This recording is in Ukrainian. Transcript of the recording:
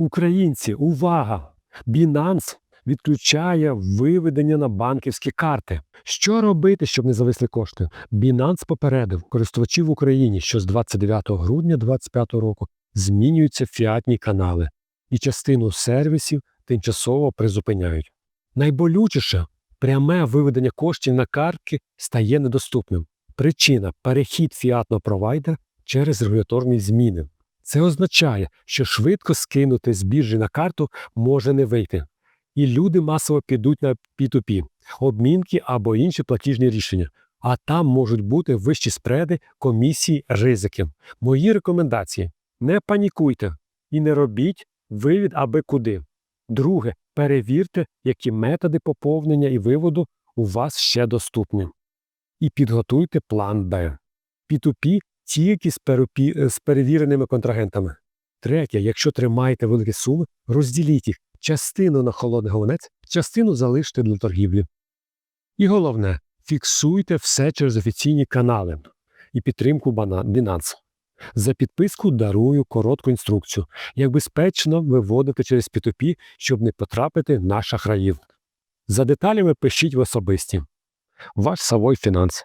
Українці, увага! Binance відключає виведення на банківські карти. Що робити, щоб не зависли кошти? Binance попередив користувачів в Україні, що з 29 грудня 2025 року змінюються фіатні канали, і частину сервісів тимчасово призупиняють. Найболючіше пряме виведення коштів на картки стає недоступним. Причина перехід фіатного провайдера через регуляторні зміни. Це означає, що швидко скинути з біржі на карту може не вийти. І люди масово підуть на P2P, обмінки або інші платіжні рішення. А там можуть бути вищі спреди, комісії, ризики. Мої рекомендації: не панікуйте і не робіть вивід аби куди. Друге, перевірте, які методи поповнення і виводу у вас ще доступні. І підготуйте план Б. P2P тільки з, перепі- з перевіреними контрагентами. Третє, якщо тримаєте великі суми, розділіть їх частину на холодний гонець, частину залиште для торгівлі. І головне, фіксуйте все через офіційні канали і підтримку Binance. За підписку дарую коротку інструкцію, як безпечно виводити через P2P, щоб не потрапити на шахраїв. За деталями пишіть в особисті. Ваш Савой Фінанс.